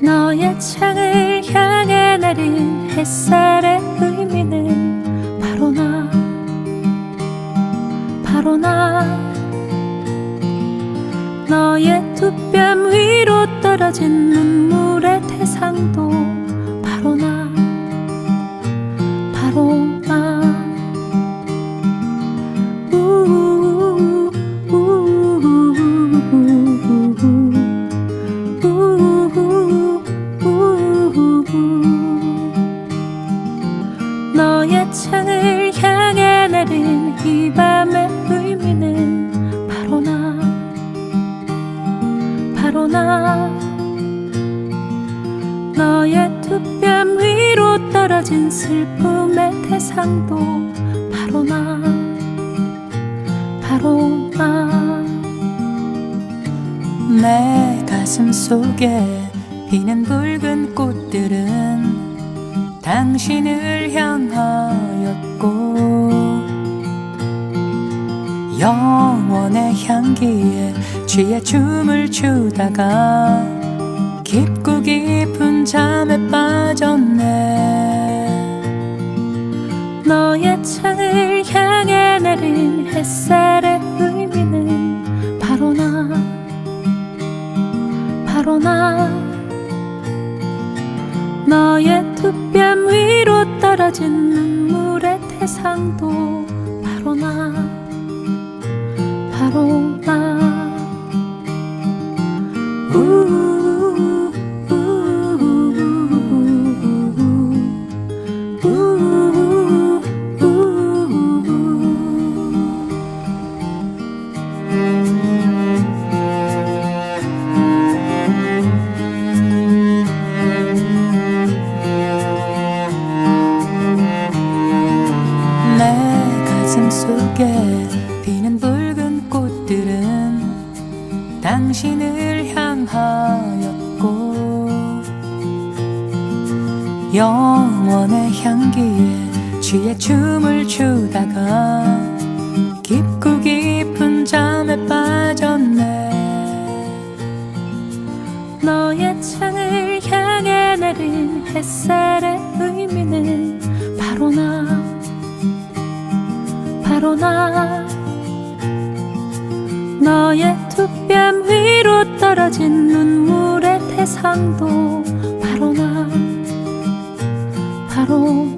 너의 창을 향해 내린 햇살의 의미는 바로 나. 바로 나. 너의 두 뺨 위로 떨어진 눈물의 대상도 너의 창을 향해 내린 이 밤의 의미는 바로 나. 바로 나. 너의 두 뺨 위로 떨어진 슬픔의 대상도 바로 나. 바로 나. 내 가슴 속에 피는 붉은 꽃들은 당신을 영원의 향기에 취해 춤을 추다가 깊고 깊은 잠에 빠졌네. 너의 창을 향해 내린 햇살의 의미는 바로 나 바로 나. 너의 두 뺨 위로 떨어진 눈물의 대상도 바로 나 우우우우. 우우우우. 내 가슴 속에 당신을 향하였고 영원의 향기에 취해 춤을 추다가 깊고 깊은 잠에 빠졌네. 너의 창을 향해 내린 햇살의 의미는 바로 나 바로 나. 너의 두뺨 떨어진 눈물의 대상도 바로 나 바로 나